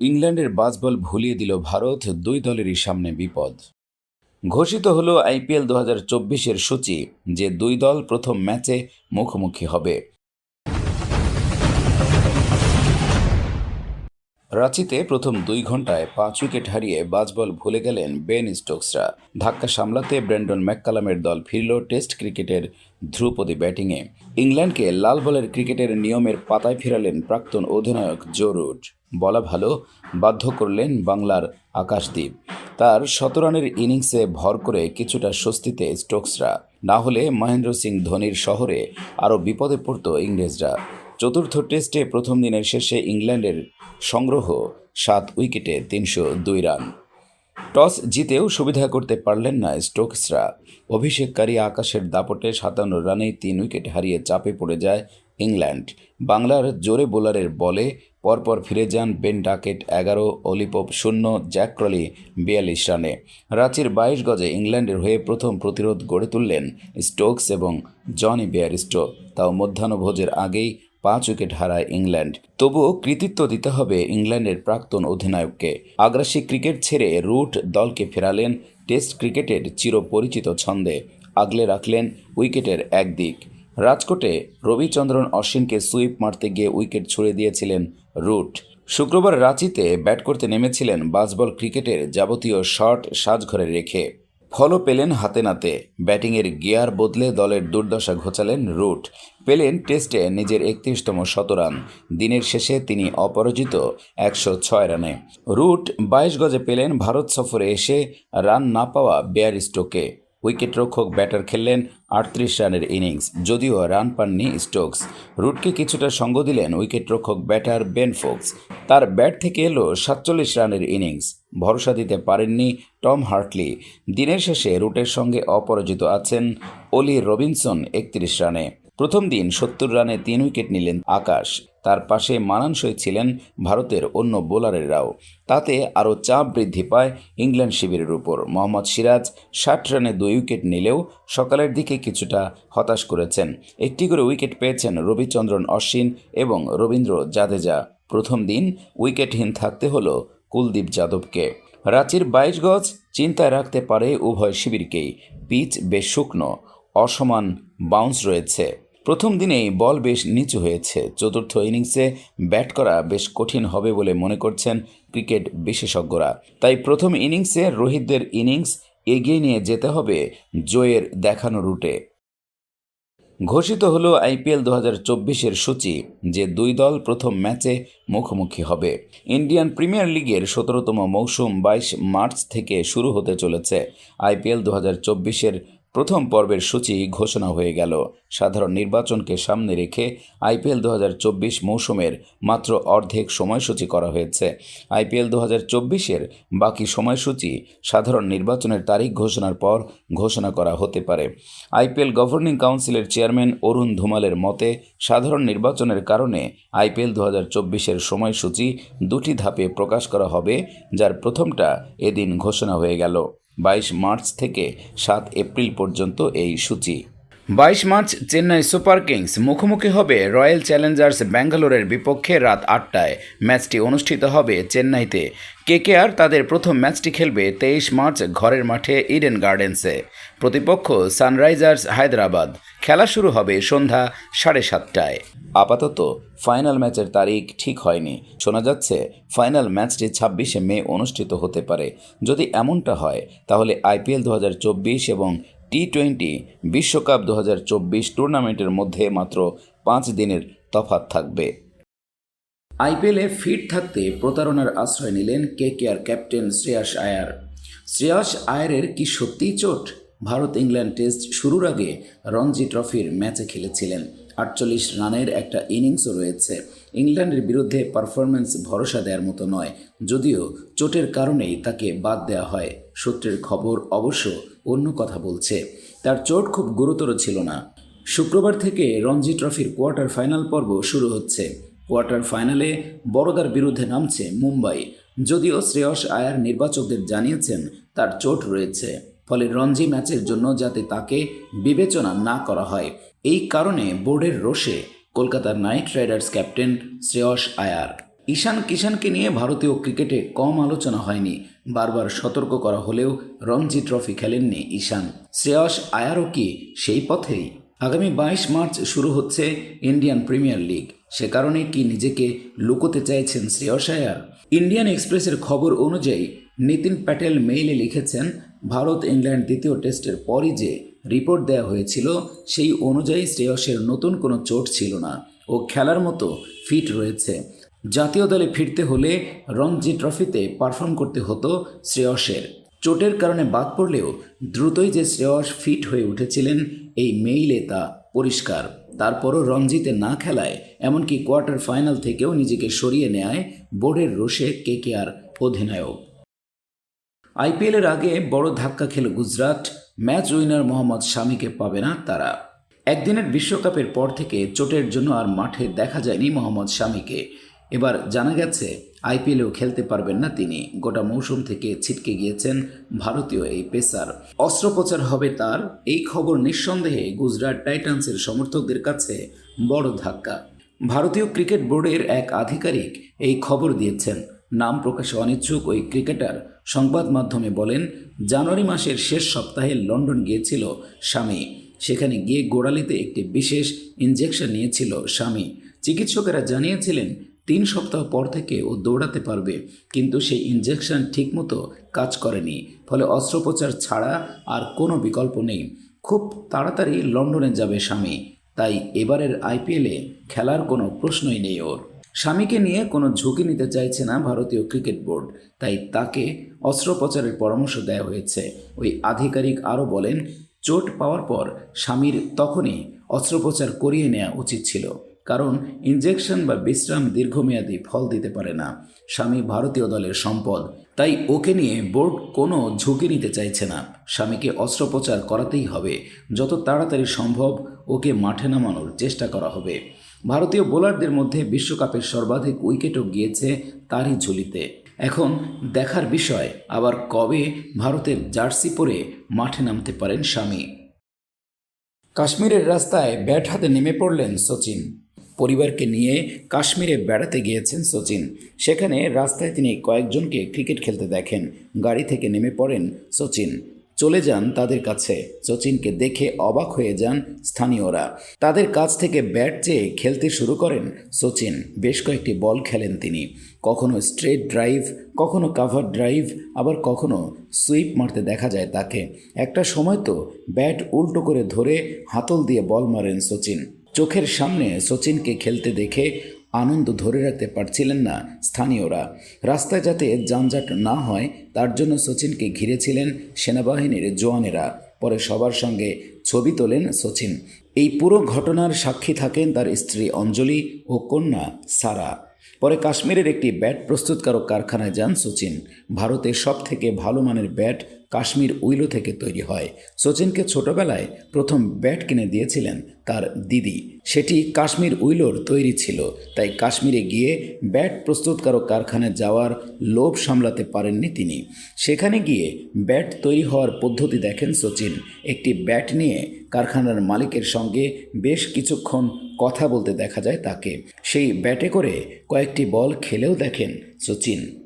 ইংল্যান্ডের বাসবল ভুলিয়ে দিল ভারত দুই দলেরই সামনে বিপদ। ঘোষিত হল আইপিএল দু হাজার চব্বিশের সূচি, যে দুই দল প্রথম ম্যাচে মুখোমুখি হবে। রাঁচিতে প্রথম দুই ঘন্টায় পাঁচ উইকেট হারিয়ে বাজবল ভুলে গেলেন বেন স্টোকসরা। ধাক্কা সামলাতে ব্র্যান্ডন ম্যাককালামের দল ফিরল টেস্ট ক্রিকেটের ধ্রুপদী ব্যাটিংয়ে। ইংল্যান্ডকে লাল বলের ক্রিকেটের নিয়মের পাতায় ফেরালেন প্রাক্তন অধিনায়ক জো রুট। বলা ভালো, বাধ্য করলেন বাংলার আকাশদ্বীপ তার শত রানের ইনিংসে ভর করে কিছুটা স্বস্তিতে স্টোকসরা। না হলে মহেন্দ্র সিং ধোনির শহরে আরও বিপদে পড়ত ইংরেজরা। চতুর্থ টেস্টে প্রথম দিনের শেষে ইংল্যান্ডের সংগ্রহ সাত উইকেটে তিনশো দুই রান। টস জিতেও সুবিধা করতে পারলেন না স্টোকসরা। অভিষেককারী আকাশের দাপটে সাতান্ন রানে তিন উইকেট হারিয়ে চাপে পড়ে যায় ইংল্যান্ড। বাংলার জোরে বোলারের বলে পরপর ফিরে যান বেন ডাকেট, এগারো, অলিপপ শূন্য, জ্যাক ক্রলি বিয়াল্লিশ রানে। রাঁচির বাইশ গজে ইংল্যান্ডের হয়ে প্রথম প্রতিরোধ গড়ে তুললেন স্টোকস এবং জনি বেয়ারিস্টো। তাও মধ্যাহ্নভোজের আগেই পাঁচ উইকেট হারায় ইংল্যান্ড। তবুও কৃতিত্ব দিতে হবে ইংল্যান্ডের প্রাক্তন অধিনায়ককে। আগ্রাসী ক্রিকেট ছেড়ে রুট দলকে ফেরালেন টেস্ট ক্রিকেটের চিরপরিচিত ছন্দে। আগলে রাখলেন উইকেটের একদিক। রাজকোটে রবিচন্দ্রন অশ্বিনকে সুইপ মারতে গিয়ে উইকেট ছুড়ে দিয়েছিলেন রুট। শুক্রবার রাঁচিতে ব্যাট করতে নেমেছিলেন বাসবল ক্রিকেটের যাবতীয় শট সাজঘরে রেখে। ফলও পেলেন হাতে নাতে। ব্যাটিংয়ের গিয়ার বদলে দলের দুর্দশা ঘোচালেন রুট। পেলেন টেস্টে নিজের একত্রিশতম শতরান দিনের শেষে তিনি অপরাজিত একশো ছয় রানে। রুট বাইশ গজে পেলেন ভারত সফরে এসে রান না পাওয়া বেয়ারিস্টোকে। উইকেটরক্ষক ব্যাটার খেললেন আটত্রিশ রানের ইনিংস, যদিও রান পাননি স্টোকস। রুটকে কিছুটা সঙ্গ দিলেন উইকেটরক্ষক ব্যাটার বেন ফোক্স। তার ব্যাট থেকে এলো সাতচল্লিশ রানের ইনিংস, ভরসা দিতে পারেননি টম হার্টলি। দিনের শেষে রুটের সঙ্গে অপরাজিত আছেন অলি রবিনসন একত্রিশ রানে। প্রথম দিন সত্তর রানে তিন উইকেট নিলেন আকাশ। তার পাশে মানানসই ছিলেন ভারতের অন্য বোলারেরাও। তাতে আরও চাপ বৃদ্ধি পায় ইংল্যান্ড শিবিরের উপর। মোহাম্মদ সিরাজ ষাট রানে দুই উইকেট নিলেও সকালের দিকে কিছুটা হতাশ করেছেন। একটি করে উইকেট পেয়েছেন রবিচন্দ্রন অশ্বিন এবং রবীন্দ্র জাদেজা। প্রথম দিন উইকেটহীন থাকতে হলো কুলদীপ যাদবকে। রাঁচির বাইশ গজ চিন্তায় রাখতে পারে উভয় শিবিরকেই। পিচ বেশ শুকনো, অসমান বাউন্স রয়েছে। প্রথম দিনেই বল বেশ নিচু হয়েছে। চতুর্থ ইনিংসে ব্যাট করা বেশ কঠিন হবে বলে মনে করছেন ক্রিকেট বিশেষজ্ঞরা। তাই প্রথম ইনিংসে রোহিতদের ইনিংস এগিয়ে নিয়ে যেতে হবে জয়ের দেখানো রুটে। ঘোষিত হলো আইপিএল দু হাজার চব্বিশের সূচি, যে দুই দল প্রথম ম্যাচে মুখোমুখি হবে। ইন্ডিয়ান প্রিমিয়ার লিগের সতেরোতম মৌসুম বাইশ মার্চ থেকে শুরু হতে চলেছে। আইপিএল দু হাজার চব্বিশের প্রথম পর্বের সূচি ঘোষণা হয়ে গেল। সাধারণ নির্বাচনকে সামনে রেখে আইপিএল দু হাজার চব্বিশ মৌসুমের মাত্র অর্ধেক সময়সূচি করা হয়েছে। আইপিএল দু হাজার বাকি সময়সূচি সাধারণ নির্বাচনের তারিখ ঘোষণার পর ঘোষণা করা হতে পারে। আইপিএল গভর্নিং কাউন্সিলের চেয়ারম্যান অরুণ ধুমালের মতে, সাধারণ নির্বাচনের কারণে আইপিএল দু হাজার চব্বিশের সময়সূচি দুটি ধাপে প্রকাশ করা হবে, যার প্রথমটা এদিন ঘোষণা হয়ে গেল। বাইশ মার্চ থেকে সাত এপ্রিল পর্যন্ত এই সূচি। বাইশ মার্চ চেন্নাই সুপার কিংস মুখোমুখি হবে রয়্যাল চ্যালেঞ্জার্স ব্যাঙ্গালোরের বিপক্ষে রাত আটটায়। ম্যাচটি অনুষ্ঠিত হবে চেন্নাইতে। কেকেআর তাদের প্রথম ম্যাচটি খেলবে তেইশ মার্চ ঘরের মাঠে ইডেন গার্ডেন্সে। প্রতিপক্ষ সানরাইজার্স হায়দ্রাবাদ। খেলা শুরু হবে সন্ধ্যা সাড়ে সাতটায়। আপাতত ফাইনাল ম্যাচের তারিখ ঠিক হয়নি। শোনা যাচ্ছে, ফাইনাল ম্যাচটি ছাব্বিশে মে অনুষ্ঠিত হতে পারে। যদি এমনটা হয়, তাহলে আইপিএল দু হাজার চব্বিশ এবং টি টোয়েন্টি বিশ্বকাপ দু হাজার চব্বিশ টুর্নামেন্টের মধ্যে মাত্র পাঁচ দিনের তফাৎ থাকবে। আইপিএলে ফিট থাকতে প্রতারণার আশ্রয় নিলেন K KR captain Shreyas Iyer. Shreyas আয়ারের কি সত্যিই চোট? ভারত ইংল্যান্ড টেস্ট শুরুর আগে রঞ্জি ট্রফির ম্যাচে খেলেছিলেন। আটচল্লিশ রানের একটা ইনিংসও রয়েছে। ইংল্যান্ডের বিরুদ্ধে পারফরম্যান্স ভরসা দেওয়ার মতো নয়, যদিও চোটের কারণেই তাকে বাদ দেওয়া হয়। সূত্রের খবর অবশ্য অন্য কথা বলছে। তার চোট খুব গুরুতর ছিল না। শুক্রবার থেকে রঞ্জি ট্রফির কোয়ার্টার ফাইনাল পর্ব শুরু হচ্ছে। কোয়ার্টার ফাইনালে বড়দার বিরুদ্ধে নামছে মুম্বাই। যদিও শ্রেয়স আয়ার নির্বাচকদের জানিয়েছেন তার চোট রয়েছে। ফলে রঞ্জি ম্যাচের জন্য যাতে তাকে বিবেচনা না করা হয়, এই কারণে বোর্ডের রোষে কলকাতার Knight Riders captain Shreyas Iyer. Ishan কিষানকে নিয়ে ভারতীয় ক্রিকেটে কম আলোচনা হয়নি। বারবার সতর্ক করা হলেও রঞ্জি ট্রফি খেলেননি ঈশান। শ্রেয়স আয়ারও কি সেই পথেই? আগামী বাইশ মার্চ শুরু হচ্ছে ইন্ডিয়ান প্রিমিয়ার লিগ। সে কারণে কি নিজেকে লুকোতে চাইছেন শ্রেয়স আয়ার? ইন্ডিয়ান এক্সপ্রেসের খবর অনুযায়ী নিতিন প্যাটেল মেইলে লিখেছেন, ভারত ইংল্যান্ড দ্বিতীয় টেস্টের পরই যে রিপোর্ট দেওয়া হয়েছিল, সেই অনুযায়ী শ্রেয়সের নতুন কোনো চোট ছিল না। ও খেলার মতো ফিট রয়েছে। জাতীয় দলে ফিরতে হলে রঞ্জি ট্রফিতে পারফর্ম করতে হতো শ্রেয়সের। চোটের কারণে বাদ পড়লেও দ্রুতই যে শ্রেয়স ফিট হয়ে উঠেছিলেন, এই মেইলে তা পরিষ্কার। তারপরও রঞ্জিতে না খেলায়, এমনকি কোয়ার্টার ফাইনাল থেকেও নিজেকে সরিয়ে নেয় বোর্ডের রোষে কেকেআর অধিনায়ক। আইপিএলের আগে বড় ধাক্কা খেল গুজরাট, ম্যাচ উইনার মোহাম্মদ শামিকে পাবে না তারা। একদিনের বিশ্বকাপের পর থেকে চোটের জন্য আর মাঠে দেখা যায়নি মোহাম্মদ শামিকে। এবার জানা গেছে, আইপিএলেও খেলতে পারবেন না তিনি। গোটা মৌসুম থেকে ছিটকে গিয়েছেন ভারতীয় এই পেসার। অস্ত্রোপচার হবে তার, এই খবর নিঃসন্দেহে গুজরাট টাইটান্সের সমর্থকদের কাছে বড় ধাক্কা। ভারতীয় ক্রিকেট বোর্ডের এক আধিকারিক এই খবর দিয়েছেন। নাম প্রকাশে অনিচ্ছুক ওই ক্রিকেটার। সংবাদ মাধ্যমে বলেন, জানুয়ারি মাসের শেষ সপ্তাহে লন্ডন গিয়েছিল স্বামী। সেখানে গিয়ে গোড়ালিতে একটি বিশেষ ইনজেকশন নিয়েছিল স্বামী। চিকিৎসকেরা জানিয়েছিলেন তিন সপ্তাহ পর থেকে ও দৌড়াতে পারবে, কিন্তু সেই ইনজেকশন ঠিকমতো কাজ করেনি, ফলে অস্ত্রোপচার ছাড়া আর কোনো বিকল্প নেই। খুব তাড়াতাড়ি লন্ডনে যাবে স্বামী, তাই এবারের আইপিএলে খেলার কোনো প্রশ্নই নেই ওর। স্বামীকে নিয়ে কোনো ঝুঁকি নিতে চাইছে না ভারতীয় ক্রিকেট বোর্ড, তাই তাকে অস্ত্রোপচারের পরামর্শ দেওয়া হয়েছে। ওই আধিকারিক আরও বলেন, চোট পাওয়ার পর স্বামীর তখনই অস্ত্রোপচার করিয়ে নেওয়া উচিত ছিল। কারণ ইনজেকশন বা বিশ্রাম দীর্ঘমেয়াদী ফল দিতে পারে না। স্বামী ভারতীয় দলের সম্পদ। তাই ওকে নিয়ে বোর্ড কোনো ঝুঁকি নিতে চাইছে না। স্বামীকে অস্ত্রোপচার করাতেই হবে। যত তাড়াতাড়ি সম্ভব ওকে মাঠে নামানোর চেষ্টা করা হবে। ভারতীয় বোলারদের মধ্যে বিশ্বকাপের সর্বাধিক উইকেটও গিয়েছে তারই ঝুলিতে। এখন দেখার বিষয়, আবার কবে ভারতের জার্সি পরে মাঠে নামতে পারেন স্বামী? কাশ্মীরের রাস্তায় ব্যাট হাতে নেমে পড়লেন সচিন। পরিবারকে নিয়ে কাশ্মীরে বেড়াতে গিয়েছেন সচিন। সেখানে রাস্তায় তিনি কয়েকজনকে ক্রিকেট খেলতে দেখেন। গাড়ি থেকে নেমে পড়েন সচিন। চলে যান তাদের কাছে। সচিনকে দেখে অবাক হয়ে যান স্থানীয়রা। তাদের কাছ থেকে ব্যাট চেয়ে খেলতে শুরু করেন সচিন। বেশ কয়েকটি বল খেলেন তিনি। কখনো স্ট্রেট ড্রাইভ, কখনো কাভার ড্রাইভ, আবার কখনো সুইপ মারতে দেখা যায় তাকে। একটা সময় তো ব্যাট উল্টো করে ধরে হাতল দিয়ে বল মারেন সচিন। চোখের সামনে সচিনকে খেলতে দেখে আনন্দ ধরে রাখতে পারছিলেন না স্থানীয়রা। রাস্তায় যাতে যানজট না হয়, তার জন্য সচিনকে ঘিরেছিলেন সেনাবাহিনীর জোয়ানেরা পরে সবার সঙ্গে ছবি তোলেন সচিন। এই পুরো ঘটনার সাক্ষী থাকেন তার স্ত্রী অঞ্জলি ও কন্যা সারা। পরে কাশ্মীরের একটি ব্যাট প্রস্তুতকারক কারখানায় যান সচিন। ভারতের সব থেকে ভালো মানের ব্যাট কাশ্মীর উইলো থেকে তৈরি হয়। সচিনকে ছোটবেলায় প্রথম ব্যাট কিনে দিয়েছিলেন তার দিদি। সেটি কাশ্মীর উইলোর তৈরি ছিল, তাই কাশ্মীরে গিয়ে ব্যাট প্রস্তুতকারক কারখানায় যাওয়ার লোভ সামলাতে পারেননি তিনি। সেখানে গিয়ে ব্যাট তৈরি হওয়ার পদ্ধতি দেখেন সচিন। একটি ব্যাট নিয়ে কারখানার মালিকের সঙ্গে বেশ কিছুক্ষণ কথা বলতে দেখা যায় তাকে। সেই ব্যাটে করে কয়েকটি বল খেলেও দেখেন সচিন।